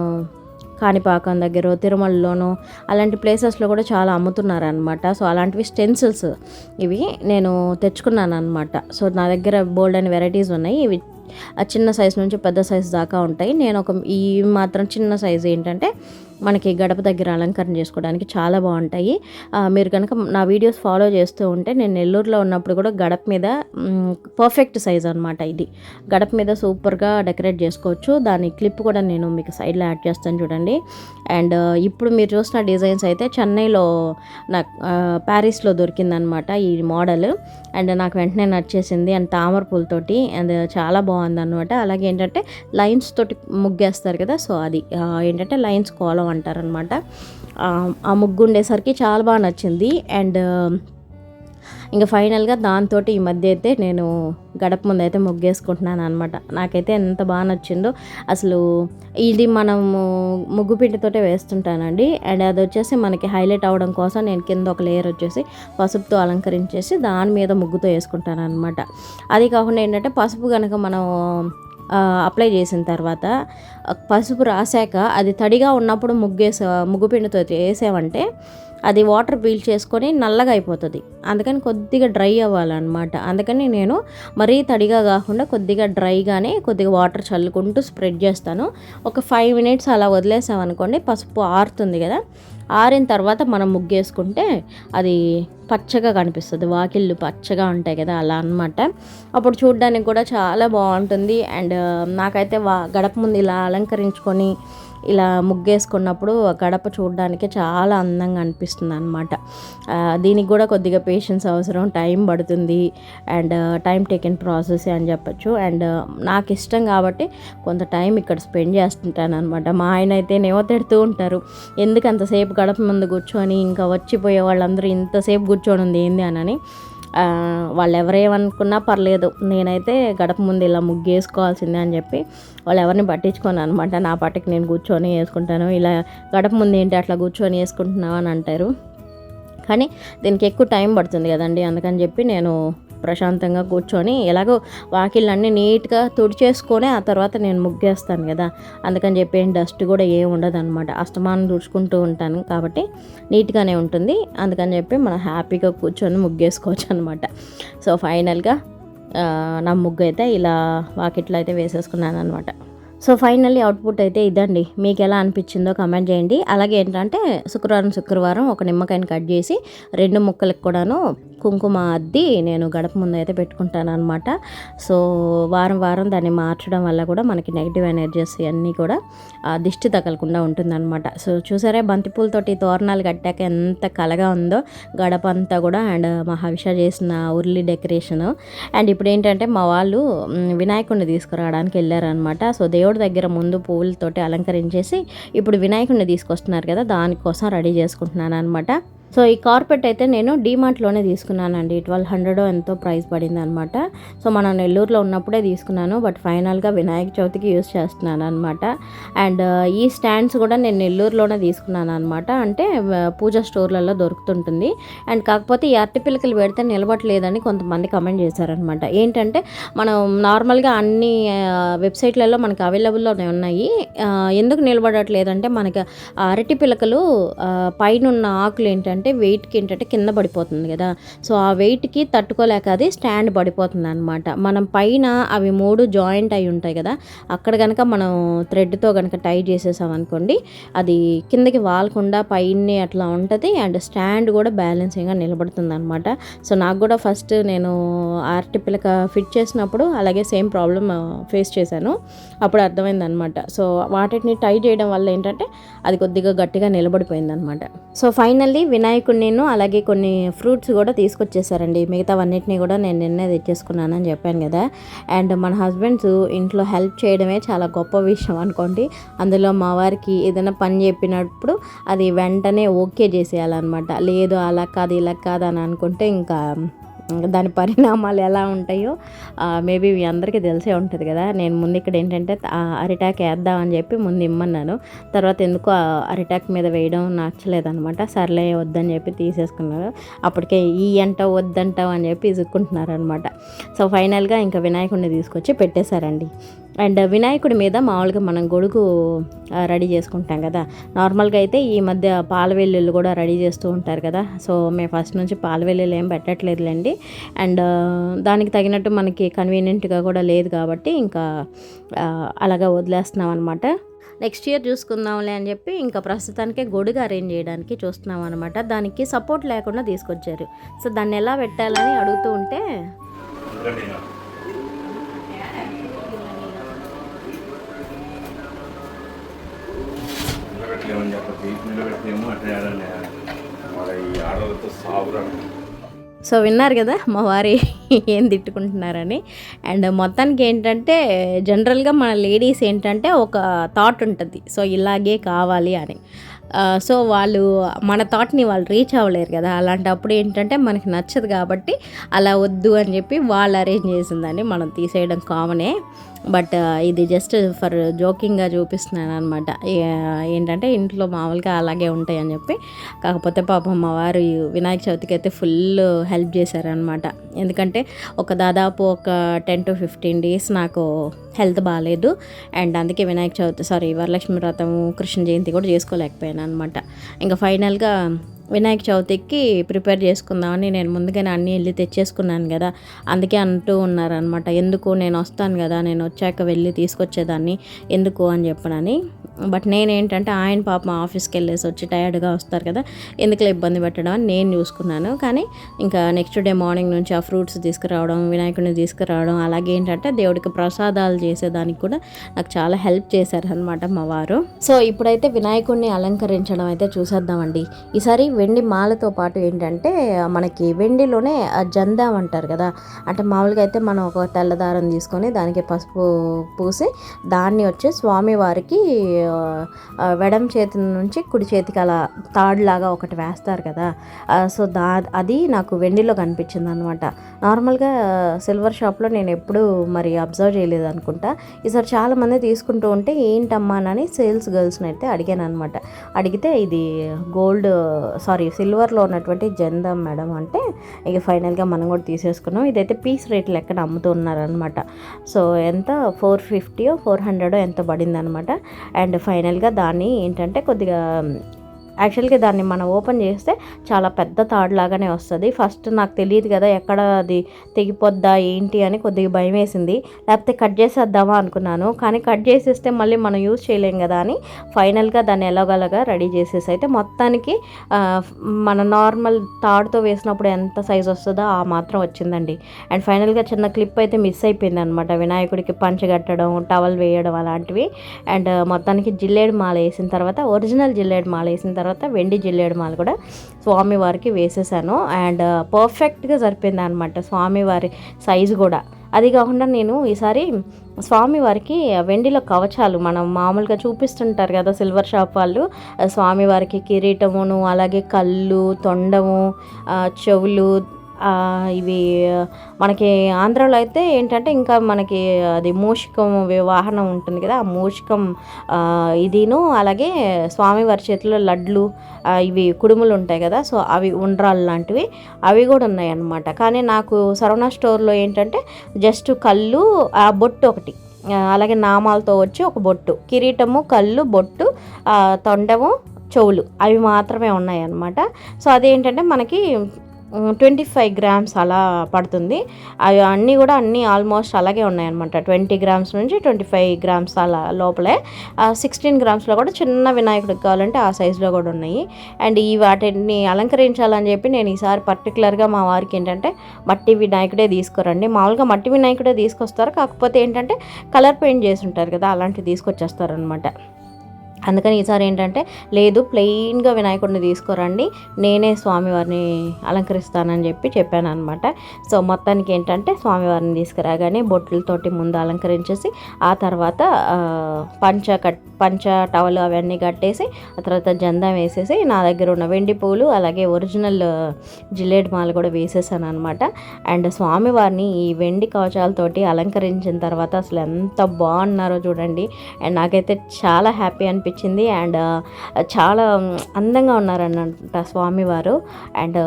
కాణిపాకం దగ్గర తిరుమలలోనూ అలాంటి ప్లేసెస్లో కూడా చాలా అమ్ముతున్నారు అనమాట సో అలాంటివి స్టెన్సిల్స్ ఇవి నేను తెచ్చుకున్నాను అనమాట సో నా దగ్గర బోల్డ్ అని వెరైటీస్ ఉన్నాయి. ఇవి ఆ చిన్న సైజ్ నుంచి పెద్ద సైజ్ దాకా ఉంటాయి. నేను ఒక ఈ మాత్రం చిన్న సైజు ఏంటంటే మనకి గడప దగ్గర అలంకరణ చేసుకోవడానికి చాలా బాగుంటాయి. మీరు కనుక నా వీడియోస్ ఫాలో చేస్తూ ఉంటే నేను నెల్లూరులో ఉన్నప్పుడు కూడా గడప మీద పర్ఫెక్ట్ సైజ్ అనమాట ఇది. గడప మీద సూపర్గా డెకరేట్ చేసుకోవచ్చు. దాని క్లిప్ కూడా నేను మీకు సైడ్లో యాడ్ చేస్తాను చూడండి. అండ్ ఇప్పుడు మీరు చూసిన డిజైన్స్ అయితే చెన్నైలో నాకు ప్యారిస్లో దొరికిందనమాట ఈ మోడల్ అండ్ నాకు వెంటనే నచ్చేసింది. అండ్ తామర పూలతోటి అండ్ చాలా బాగుంది అనమాట అలాగే ఏంటంటే లైన్స్ తోటి ముగ్గేస్తారు కదా సో అది ఏంటంటే లైన్స్ కోలం అంటారనమాట. ఆ ముగ్గు ఉండేసరికి చాలా బాగా నచ్చింది. అండ్ ఇంకా ఫైనల్గా దాంతో ఈ మధ్య అయితే నేను గడప ముందు అయితే ముగ్గేసుకుంటున్నాను అనమాట. నాకైతే ఎంత బాగా నచ్చిందో అసలు ఇది మనము ముగ్గు పిండితోటే వేస్తుంటానండి. అండ్ అది వచ్చేసి మనకి హైలైట్ అవ్వడం కోసం నేను కింద ఒక లేయర్ వచ్చేసి పసుపుతో అలంకరించేసి దాని మీద ముగ్గుతో వేసుకుంటాను అనమాట అది కాకుండా ఏంటంటే పసుపు కనుక మనం అప్లై చేసిన తర్వాత పసుపు రాసాక అది తడిగా ఉన్నప్పుడు ముగ్గేసా ముగ్గు పిండితో వేసామంటే అది వాటర్ పీల్ చేసుకొని నల్లగా అయిపోతుంది. అందుకని కొద్దిగా డ్రై అవ్వాలన్నమాట. అందుకని నేను మరీ తడిగా కాకుండా కొద్దిగా డ్రైగానే కొద్దిగా వాటర్ చల్లుకుంటూ స్ప్రెడ్ చేస్తాను. ఒక ఫైవ్ మినిట్స్ అలా వదిలేసామనుకోండి పసుపు ఆరుతుంది కదా. ఆరిన తర్వాత మనం ముగ్గేసుకుంటే అది పచ్చగా కనిపిస్తుంది. వాకిళ్ళు పచ్చగా ఉంటాయి కదా అలా అన్నమాట. అప్పుడు చూడడానికి కూడా చాలా బాగుంటుంది. అండ్ నాకైతే వా గడప ముందు ఇలా అలంకరించుకొని ఇలా ముగ్గేసుకున్నప్పుడు గడప చూడడానికి చాలా అందంగా అనిపిస్తుంది అనమాట దీనికి కూడా కొద్దిగా పేషెన్స్ అవసరం టైం పడుతుంది అండ్ టైం టేకెన్ ప్రాసెస్ అని చెప్పొచ్చు. అండ్ నాకు ఇష్టం కాబట్టి కొంత టైం ఇక్కడ స్పెండ్ చేస్తుంటాను అనమాట మా ఆయన అయితే నేవో తిడుతూ ఉంటారు ఎందుకు అంతసేపు గడప ముందు కూర్చొని ఇంకా వచ్చిపోయే వాళ్ళందరూ ఇంతసేపు కూర్చొని ఉంది ఏంది? అని. వాళ్ళు ఎవరేమనుకున్నా పర్లేదు నేనైతే గడప ముందు ఇలా ముగ్గేసుకోవాల్సిందే అని చెప్పి వాళ్ళు ఎవరిని పట్టించుకోను అనమాట. నా పాటికి నేను కూర్చొని వేసుకుంటాను. ఇలా గడప ముందు ఏంటి అట్లా కూర్చొని వేసుకుంటున్నావు అని అంటారు. కానీ దీనికి ఎక్కువ టైం పడుతుంది కదండి. అందుకని చెప్పి నేను ప్రశాంతంగా కూర్చొని ఎలాగో వాకిళ్ళన్నీ నీట్గా తుడిచేసుకొని ఆ తర్వాత నేను ముగ్గేస్తాను కదా. అందుకని చెప్పి ఏం డస్ట్ కూడా ఏం ఉండదు అనమాట అస్తమానం తుడుచుకుంటూ ఉంటాను కాబట్టి నీట్గానే ఉంటుంది. అందుకని చెప్పి మనం హ్యాపీగా కూర్చొని ముగ్గేసుకోవచ్చు అనమాట సో ఫైనల్గా నా ముగ్గు అయితే ఇలా వాకిట్లో అయితే వేసేసుకున్నాను అనమాట సో ఫైనల్లీ అవుట్పుట్ అయితే ఇదండి. మీకు ఎలా అనిపించిందో కమెంట్ చేయండి. అలాగే ఏంటంటే శుక్రవారం శుక్రవారం ఒక నిమ్మకాయని కట్ చేసి రెండు ముక్కలకు కూడాను కుంకుమ అద్ది నేను గడప ముందు అయితే పెట్టుకుంటాను అనమాట సో వారం వారం దాన్ని మార్చడం వల్ల కూడా మనకి నెగిటివ్ ఎనర్జీస్ అన్నీ కూడా దిష్టి తగలకుండా ఉంటుందన్నమాట. సో చూసారే బంతిపూలతోటి తోరణాలు కట్టాక ఎంత కలగా ఉందో గడప అంతా కూడా అండ్ మహావిష చేసిన ఉర్లి డెకరేషన్. అండ్ ఇప్పుడు ఏంటంటే మా వాళ్ళు వినాయకుడిని తీసుకురావడానికి వెళ్ళారనమాట సో దేవుడి దగ్గర ముందు పువ్వులతోటి అలంకరించేసి ఇప్పుడు వినాయకుడిని తీసుకొస్తున్నారు కదా దానికోసం రెడీ చేసుకుంటున్నాను అనమాట సో ఈ కార్పెట్ అయితే నేను డీమార్ట్లోనే తీసుకున్నానండి. ట్వెల్వ్ హండ్రెడ్ ఎంతో ప్రైస్ పడింది అనమాట సో మనం నెల్లూరులో ఉన్నప్పుడే తీసుకున్నాను. బట్ ఫైనల్గా వినాయక చవితికి యూస్ చేస్తున్నాను అనమాట అండ్ ఈ స్టాండ్స్ కూడా నేను నెల్లూరులోనే తీసుకున్నాను అనమాట అంటే పూజ స్టోర్లలో దొరుకుతుంటుంది. అండ్ కాకపోతే ఈ అరటి పిల్లకలు పెడితే నిలబడలేదని కొంతమంది కమెంట్ చేశారనమాట. ఏంటంటే మనం నార్మల్గా అన్ని వెబ్సైట్లలో మనకి అవైలబుల్లోనే ఉన్నాయి. ఎందుకు నిలబడట్లేదంటే మనకి అరటి పిల్లకలు పైన ఉన్న ఆకులు ఏంటంటే వెయిట్కి ఏంటంటే కింద పడిపోతుంది కదా. సో ఆ వెయిట్కి తట్టుకోలేక అది స్టాండ్ పడిపోతుంది అనమాట మనం పైన అవి మూడు జాయింట్ అయి ఉంటాయి కదా. అక్కడ కనుక మనం థ్రెడ్తో కనుక టై చేసేసామనుకోండి అది కిందకి వాలకుండా పైనే అట్లా ఉంటుంది అండ్ స్టాండ్ కూడా బ్యాలెన్సింగ్గా నిలబడుతుంది అనమాట సో నాకు కూడా ఫస్ట్ నేను ఆర్టి పిల్లక ఫిట్ చేసినప్పుడు అలాగే సేమ్ ప్రాబ్లమ్ ఫేస్ చేశాను. అప్పుడు అర్థమైంది అనమాట సో వాటిని టై చేయడం వల్ల ఏంటంటే అది కొద్దిగా గట్టిగా నిలబడిపోయింది అనమాట సో ఫైనల్లీ వినాయక నేను అలాగే కొన్ని ఫ్రూట్స్ కూడా తీసుకొచ్చేసారండి. మిగతావన్నిటిని కూడా నేను నిన్నే తెచ్చేసుకున్నానని చెప్పాను కదా. అండ్ మన హస్బెండ్స్ ఇంట్లో హెల్ప్ చేయడమే చాలా గొప్ప విషయం అనుకోండి. అందులో మా వారికి ఏదైనా పని చెప్పినప్పుడు అది వెంటనే ఓకే చేసేయాలన్నమాట. లేదు అలా కాదు ఇలా కాదు అని అనుకుంటే ఇంకా దాని పరిణామాలు ఎలా ఉంటాయో మేబీ మీ అందరికీ తెలిసే ఉంటుంది కదా. నేను ముందు ఇక్కడ ఏంటంటే ఆ అరిటాక్ వేద్దామని చెప్పి ముందు ఇమ్మన్నాను. తర్వాత ఎందుకో ఆ అరిటాక్ మీద వేయడం నచ్చలేదనమాట సర్లే వద్దని చెప్పి తీసేసుకున్నారు. అప్పటికే ఈ అంటావు వద్దంటావు అని చెప్పి ఇసుక్కుంటున్నారు అనమాట సో ఫైనల్గా ఇంకా వినాయకుడిని తీసుకొచ్చి పెట్టేశారండి. అండ్ వినాయకుడి మీద మామూలుగా మనం గొడుగు రెడీ చేసుకుంటాం కదా. నార్మల్గా అయితే ఈ మధ్య పాల కూడా రెడీ చేస్తూ ఉంటారు కదా. సో మేము ఫస్ట్ నుంచి పాలవెల్లులు ఏం పెట్టట్లేదులేండి. అండ్ దానికి తగినట్టు మనకి కన్వీనియంట్గా కూడా లేదు కాబట్టి ఇంకా అలాగా వదిలేస్తున్నాం అనమాట నెక్స్ట్ ఇయర్ చూసుకుందాంలే అని చెప్పి ఇంకా ప్రస్తుతానికే గొడుగు అరేంజ్ చేయడానికి చూస్తున్నాం అనమాట దానికి సపోర్ట్ లేకుండా తీసుకొచ్చారు. సో దాన్ని ఎలా పెట్టాలని అడుగుతూ ఉంటే అట్లా ఈ సాగురా సో విన్నారు కదా మా వారి ఏం తిట్టుకుంటున్నారని. అండ్ మొత్తానికి ఏంటంటే జనరల్గా మన లేడీస్ ఏంటంటే ఒక థాట్ ఉంటుంది. సో ఇలాగే కావాలి అని. సో వాళ్ళు మన థాట్ని వాళ్ళు రీచ్ అవ్వలేరు కదా. అలాంటప్పుడు ఏంటంటే మనకి నచ్చదు కాబట్టి అలా వద్దు అని చెప్పి వాళ్ళు అరేంజ్ చేసిందని మనం తీసేయడం కామనే బట్ ఇది జస్ట్ ఫర్ జోకింగ్గా చూపిస్తున్నాను అనమాట ఏంటంటే ఇంట్లో మామూలుగా అలాగే ఉంటాయి అని చెప్పి. కాకపోతే పాపం మా వారు వినాయక చవితికి అయితే ఫుల్ హెల్ప్ చేశారనమాట ఎందుకంటే ఒక దాదాపు ఒక టెన్ టు ఫిఫ్టీన్ డేస్ నాకు హెల్త్ బాగాలేదు అండ్ అందుకే వినాయక చవితి సారీ వరలక్ష్మి వ్రతము కృష్ణ జయంతి కూడా చేసుకోలేకపోయాను అనమాట ఇంకా ఫైనల్గా వినాయక చవితికి ప్రిపేర్ చేసుకుందామని నేను ముందుగానే అన్నీ వెళ్ళి తెచ్చేసుకున్నాను కదా. అందుకే అంటూ ఉన్నారనమాట ఎందుకు నేను వస్తాను కదా నేను వచ్చాక వెళ్ళి తీసుకొచ్చేదాన్ని ఎందుకు అని చెప్పనని. బట్ నేనేంటంటే ఆయన పాపం ఆఫీస్కి వెళ్ళేసి వచ్చి టైర్డ్గా వస్తారు కదా ఎందుకులే ఇబ్బంది పెట్టడం అని నేను చూసుకున్నాను. కానీ ఇంకా నెక్స్ట్ డే మార్నింగ్ నుంచి ఆ ఫ్రూట్స్ తీసుకురావడం వినాయకుడిని తీసుకురావడం అలాగే ఏంటంటే దేవుడికి ప్రసాదాలు చేసేదానికి కూడా నాకు చాలా హెల్ప్ చేశారు అనమాట మా వారు. సో ఇప్పుడైతే వినాయకుడిని అలంకరించడం అయితే చూసేద్దామండి. ఈసారి వెండి మాలతో పాటు ఏంటంటే మనకి వెండిలోనే జందాం అంటారు కదా అంటే మామూలుగా అయితే మనం ఒక తెల్లదారం తీసుకొని దానికి పసుపు పూసి దాన్ని వచ్చి స్వామివారికి వెడం చేతి నుంచి కుడి చేతికి అలా తాడులాగా ఒకటి వేస్తారు కదా. సో దా అది నాకు వెండిలో కనిపించింది అనమాట నార్మల్గా సిల్వర్ షాప్లో నేను ఎప్పుడూ మరి అబ్జర్వ్ చేయలేదు అనుకుంటా. ఈసారి చాలామంది తీసుకుంటూ ఉంటే ఏంటమ్మా అని సేల్స్ గర్ల్స్ని అయితే అడిగాను అనమాట అడిగితే ఇది గోల్డ్ సారీ సిల్వర్లో ఉన్నటువంటి జందం మేడం అంటే ఇక ఫైనల్గా మనం కూడా తీసేసుకున్నాం. ఇదైతే పీస్ రేట్ లెక్కన అమ్ముతున్నారనమాట సో ఎంత? ఫోర్ ఫిఫ్టీయో ఫోర్ హండ్రెడో ఎంత పడింది అనమాట అండ్ ఫైనల్గా దాన్ని ఏంటంటే కొద్దిగా యాక్చువల్గా దాన్ని మనం ఓపెన్ చేస్తే చాలా పెద్ద తాడు లాగానే వస్తుంది. ఫస్ట్ నాకు తెలియదు కదా ఎక్కడ అది తెగిపోద్దా ఏంటి అని కొద్దిగా భయం వేసింది. లేకపోతే కట్ చేసేద్దామా అనుకున్నాను. కానీ కట్ చేసేస్తే మళ్ళీ మనం యూజ్ చేయలేం కదా అని ఫైనల్గా దాన్ని ఎలాగలగా రెడీ చేసేసి అయితే మొత్తానికి మన నార్మల్ తాడుతో వేసినప్పుడు ఎంత సైజ్ వస్తుందో ఆ మాత్రం వచ్చిందండి. అండ్ ఫైనల్గా చిన్న క్లిప్ అయితే మిస్ అయిపోయింది అనమాట వినాయకుడికి పంచ కట్టడం టవల్ వేయడం అలాంటివి. అండ్ మొత్తానికి జిల్లేడు మాల వేసిన తర్వాత ఒరిజినల్ జిల్లేడు మాల వేసిన తర్వాత తర్వాత వెండి జిల్లేడుమాలు కూడా స్వామివారికి వేసేసాను. అండ్ పర్ఫెక్ట్గా సరిపోయింది అనమాట స్వామివారి సైజు కూడా. అది కాకుండా నేను ఈసారి స్వామివారికి వెండిలో కవచాలు మనం మామూలుగా చూపిస్తుంటారు కదా సిల్వర్ షాప్ వాళ్ళు స్వామివారికి కిరీటమును అలాగే కళ్ళు తొండము చెవులు ఇవి మనకి ఆంధ్రాలో అయితే ఏంటంటే ఇంకా మనకి అది మూషికం వాహనం ఉంటుంది కదా ఆ మూషికం ఇదిను అలాగే స్వామివారి చేతిలో లడ్లు ఇవి కుడుములు ఉంటాయి కదా సో అవి ఉండ్రాలు లాంటివి అవి కూడా ఉన్నాయి అన్నమాట కానీ నాకు సరవణ స్టోర్లో ఏంటంటే జస్ట్ కళ్ళు ఆ బొట్టు ఒకటి అలాగే నామాలతో వచ్చి ఒక బొట్టు కిరీటము కళ్ళు బొట్టు తొండము చెవులు అవి మాత్రమే ఉన్నాయన్నమాట. సో అదేంటంటే మనకి ట్వంటీ ఫైవ్ గ్రామ్స్ అలా పడుతుంది. అవి అన్నీ కూడా అన్నీ ఆల్మోస్ట్ అలాగే ఉన్నాయన్నమాట. ట్వంటీ గ్రామ్స్ నుంచి ట్వంటీ ఫైవ్ గ్రామ్స్ అలా లోపలే. సిక్స్టీన్ గ్రామ్స్లో కూడా చిన్న వినాయకుడికి కావాలంటే ఆ సైజులో కూడా ఉన్నాయి. అండ్ ఈ వాటిని అలంకరించాలని చెప్పి నేను ఈసారి పర్టికులర్గా మా వారికి ఏంటంటే మట్టి వినాయకుడే తీసుకురండి. మామూలుగా మట్టి వినాయకుడే తీసుకొస్తారు. కాకపోతే ఏంటంటే కలర్ పెయింట్ చేసి ఉంటారు కదా అలాంటివి తీసుకొచ్చేస్తారు అనమాట అందుకని ఈసారి ఏంటంటే లేదు ప్లెయిన్గా వినాయకుడిని తీసుకురండి నేనే స్వామివారిని అలంకరిస్తానని చెప్పి చెప్పాను అనమాట సో మొత్తానికి ఏంటంటే స్వామివారిని తీసుకురాగానే బొట్లతోటి ముందు అలంకరించేసి ఆ తర్వాత పంచ కట్ పంచ టవల్ అవన్నీ కట్టేసి ఆ తర్వాత జందం వేసేసి నా దగ్గర ఉన్న వెండి పూలు అలాగే ఒరిజినల్ జిలేడ్ మాల కూడా వేసేసాను అనమాట అండ్ స్వామివారిని ఈ వెండి కవచాలతోటి అలంకరించిన తర్వాత అసలు ఎంత బాగున్నారో చూడండి. అండ్ నాకైతే చాలా హ్యాపీ అనిపించింది అండ్ చాలా అందంగా ఉన్నారన్నమాట స్వామివారు. అండ్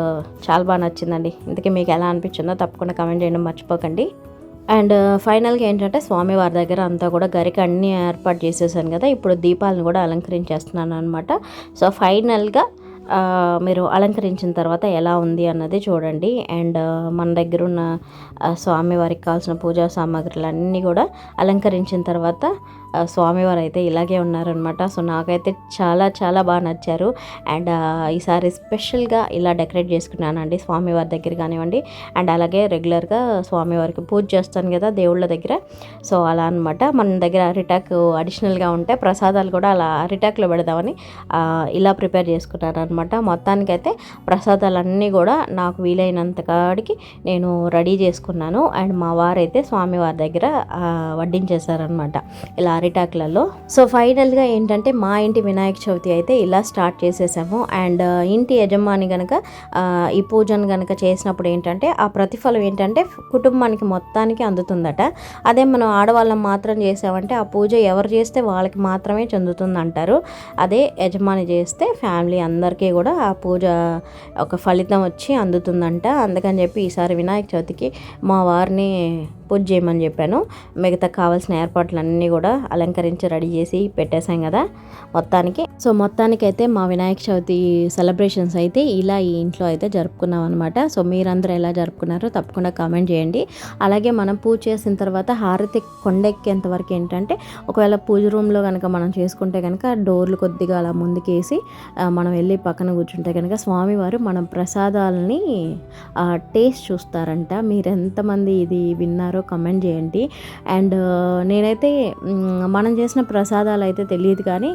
చాలా బాగా నచ్చిందండి. ఇంతకీ మీకు ఎలా అనిపించిందో తప్పకుండా కమెంట్ చేయడం మర్చిపోకండి. అండ్ ఫైనల్గా ఏంటంటే స్వామివారి దగ్గర అంతా కూడా గరిక అన్నీ ఏర్పాటు చేసేసాను కదా. ఇప్పుడు దీపాలను కూడా అలంకరించేస్తున్నాను అనమాట సో ఫైనల్గా మీరు అలంకరించిన తర్వాత ఎలా ఉంది అన్నది చూడండి. అండ్ మన దగ్గర ఉన్న స్వామివారికి కావాల్సిన పూజా సామాగ్రులు అన్నీ కూడా అలంకరించిన తర్వాత స్వామివారు అయితే ఇలాగే ఉన్నారనమాట సో నాకైతే చాలా చాలా బాగా నచ్చారు. అండ్ ఈసారి స్పెషల్గా ఇలా డెకరేట్ చేసుకున్నానండి స్వామివారి దగ్గర కానివ్వండి. అండ్ అలాగే రెగ్యులర్గా స్వామివారికి పూజ చేస్తాను కదా దేవుళ్ళ దగ్గర. సో అలా అనమాట మన దగ్గర అరిటాక్ అడిషనల్గా ఉంటే ప్రసాదాలు కూడా అలా అరిటాక్లో పెడదామని ఇలా ప్రిపేర్ చేసుకున్నాను అనమాట మొత్తానికైతే ప్రసాదాలన్నీ కూడా నాకు వీలైనంత కాడికి నేను రెడీ చేసుకున్నాను. అండ్ మా వారైతే స్వామివారి దగ్గర వడ్డించేశారనమాట ఇలా అరిటాకులలో. సో ఫైనల్గా ఏంటంటే మా ఇంటి వినాయక చవితి అయితే ఇలా స్టార్ట్ చేసేసాము. అండ్ uh, ఇంటి యజమాని గనక uh, ఈ పూజను గనక చేసినప్పుడు ఏంటంటే ఆ ప్రతిఫలం ఏంటంటే కుటుంబానికి మొత్తానికి అందుతుందట. అదే మనం ఆడవాళ్ళం మాత్రం చేసామంటే ఆ పూజ ఎవరు చేస్తే వాళ్ళకి మాత్రమే చెందుతుంది అంటారు అదే యజమాని చేస్తే ఫ్యామిలీ అందరికీ కూడా ఆ పూజ ఒక ఫలితం వచ్చి అందుతుందంట. అందుకని చెప్పి ఈసారి వినాయక చవితికి మా వారిని పూజ చేయమని చెప్పాను. మిగతా కావాల్సిన ఏర్పాట్లన్నీ కూడా అలంకరించి రెడీ చేసి పెట్టేశాం కదా మొత్తానికి. సో మొత్తానికైతే మా వినాయక చవితి సెలబ్రేషన్స్ అయితే ఇలా ఈ ఇంట్లో అయితే జరుపుకున్నాం అనమాట సో మీరందరూ ఎలా జరుపుకున్నారో తప్పకుండా కామెంట్ చేయండి. అలాగే మనం పూజ చేసిన తర్వాత హారతి కొండెక్కేంత వరకు ఏంటంటే ఒకవేళ పూజ రూమ్లో కనుక మనం చేసుకుంటే కనుక డోర్లు కొద్దిగా అలా ముందుకేసి మనం వెళ్ళి పక్కన కూర్చుంటే కనుక స్వామివారు మనం ప్రసాదాలని టేస్ట్ చూస్తారంట. మీరు ఎంతమంది ఇది విన్నారో కమెంట్ చేయండి. అండ్ నేనైతే మనం చేసిన ప్రసాదాలు అయితే తెలియదు కానీ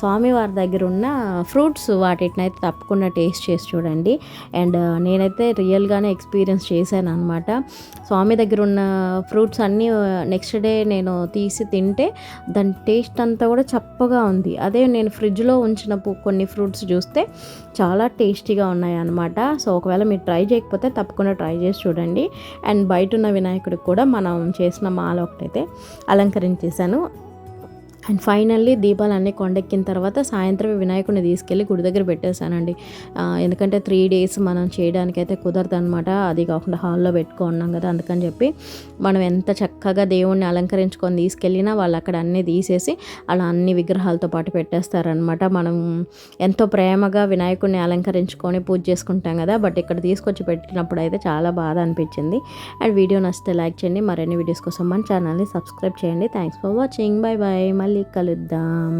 స్వామి స్వామివారి దగ్గర ఉన్న ఫ్రూట్స్ వాటిని అయితే తప్పకుండా టేస్ట్ చేసి చూడండి. అండ్ నేనైతే రియల్గానే ఎక్స్పీరియన్స్ చేశాను అనమాట స్వామి దగ్గర ఉన్న ఫ్రూట్స్ అన్నీ నెక్స్ట్ డే నేను తీసి తింటే దాని టేస్ట్ అంతా కూడా చప్పగా ఉంది. అదే నేను ఫ్రిడ్జ్లో ఉంచిన కొన్ని ఫ్రూట్స్ చూస్తే చాలా టేస్టీగా ఉన్నాయి అనమాట సో ఒకవేళ మీరు ట్రై చేయకపోతే తప్పకుండా ట్రై చేసి చూడండి. అండ్ బయట ఉన్న వినాయకుడికి కూడా మనం చేసిన మాల ఒకటైతే అలంకరించేసాను అండ్ ఫైనల్లీ దీపాలన్నీ కొండెక్కిన తర్వాత సాయంత్రం వినాయకుడిని తీసుకెళ్ళి గుడి దగ్గర పెట్టేశానండి. ఎందుకంటే త్రీ డేస్ మనం చేయడానికైతే కుదరదు అనమాట అది కాకుండా హాల్లో పెట్టుకున్నాం కదా అందుకని చెప్పి మనం ఎంత చక్కగా దేవుణ్ణి అలంకరించుకొని తీసుకెళ్ళినా వాళ్ళు అక్కడ అన్నీ తీసేసి అలా అన్ని విగ్రహాలతో పాటు పెట్టేస్తారనమాట మనం ఎంతో ప్రేమగా వినాయకుడిని అలంకరించుకొని పూజ చేసుకుంటాం కదా బట్ ఇక్కడ తీసుకొచ్చి పెట్టినప్పుడు అయితే చాలా బాధ అనిపించింది. అండ్ వీడియో నచ్చితే లైక్ చేయండి మరిన్ని వీడియోస్ కోసం మన ఛానల్ని సబ్స్క్రైబ్ చేయండి. Thanks for watching bye bye మళ్ళీ కలుద్దాం.